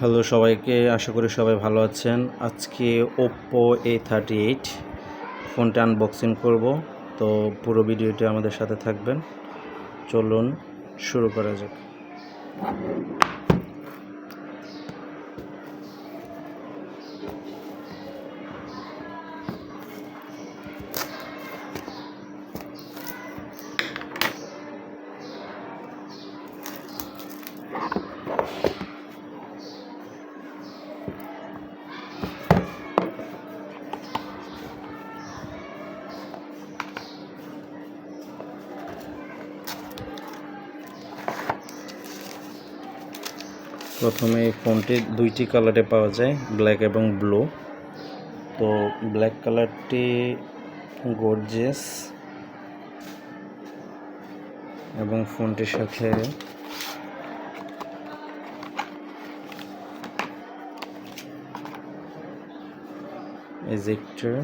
Hello সবাইকে, আশা করি সবাই ভালো আছেন। আজকে ওপ্পো এ থার্টি এইট ফোনটা আনবক্সিং করব, তো পুরো ভিডিওটি আমাদের সাথে থাকবেন। চলুন শুরু করা যাক। প্রথমে এই ফোনটি দুইটি কালারে পাওয়া যায় ব্ল্যাক এবং ব্লু তো ব্ল্যাক কালারটি গর্জেস এবং ফোনটির সাথে এজেক্টর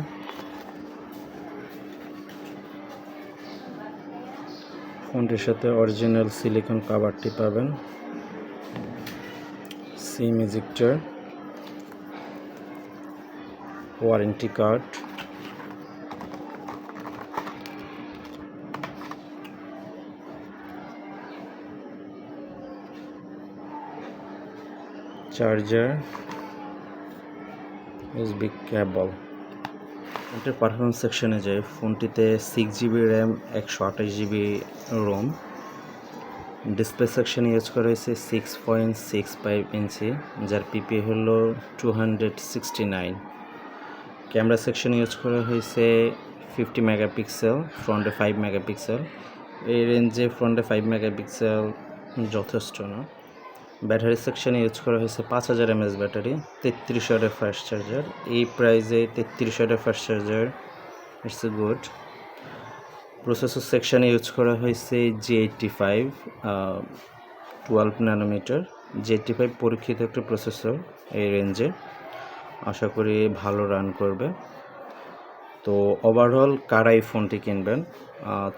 ফোনটির সাথে অরিজিনাল সিলিকন কাভারটি পাবেন। SIM ejector warranty card. Charger USB cable. ফোনটির পারফরমেন্স সেকশনে যাই। ফোনটিতে সিক্স জিবি র্যাম একশো আঠাশ GB ROM display section use করা হয়েছে six point six five inch যার পিপি হলো two hundred sixty nine camera section use করা হয়েছে ফিফটি মেগাপিক্সেল ফ্রন্টে ফাইভ মেগাপিক্সেল এই রেঞ্জে ফ্রন্টে ফাইভ মেগাপিক্সেল যথেষ্ট না। ব্যাটারি সেকশনে ইউজ করা হয়েছে পাঁচ হাজার এমএস ব্যাটারি তেত্রিশ ওয়াটের ফাস্ট চার্জার এই প্রাইজে তেত্রিশ ওয়াটের fast charger it's good processor সেকশানে ইউজ করা হয়েছে G eighty five twelve nanometer G eighty five পরীক্ষিত একটা প্রসেসর এই রেঞ্জে আশা করি ভালো রান করবে। তো ওভারঅল কারা এই ফোনটি কিনবেন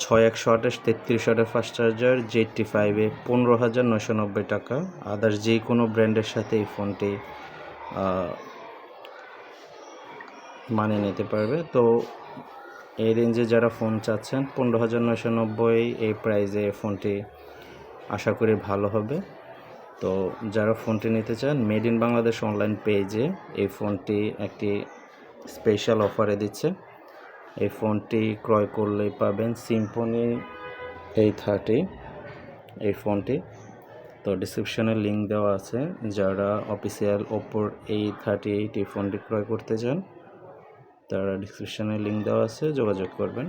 ছয় একশো আঠাশ, তেত্রিশ আটের ফাস্ট চার্জার জি এইটটি ফাইভে পনেরো হাজার নশো নব্বই টাকা। আদার্স যে কোনো ব্র্যান্ডের সাথে এই ফোনটি মানিয়ে নিতে পারবে। তো এই রেঞ্জে যারা ফোন চাচ্ছেন, পনেরো হাজার নয়শো নব্বই এই প্রাইজে ফোনটি আশা করি ভালো হবে। তো যারা ফোনটি নিতে চান মেড ইন বাংলাদেশ অনলাইন পেজে এই ফোনটি একটি স্পেশাল অফারে দিচ্ছে। এই ফোনটি ক্রয় করলেই পাবেন সিম্পনি এই থার্টি এই ফোনটি। তো ডিসক্রিপশনে লিঙ্ক দেওয়া আছে, যারা অফিসিয়াল ওপোর এই থার্টি এইট এই ফোনটি ক্রয় করতে চান। তারা ডিসক্রিপশানে লিঙ্ক দেওয়া আছে যোগাযোগ করবেন।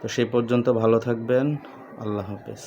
তো সেই পর্যন্ত ভালো থাকবেন। আল্লাহ হাফেজ।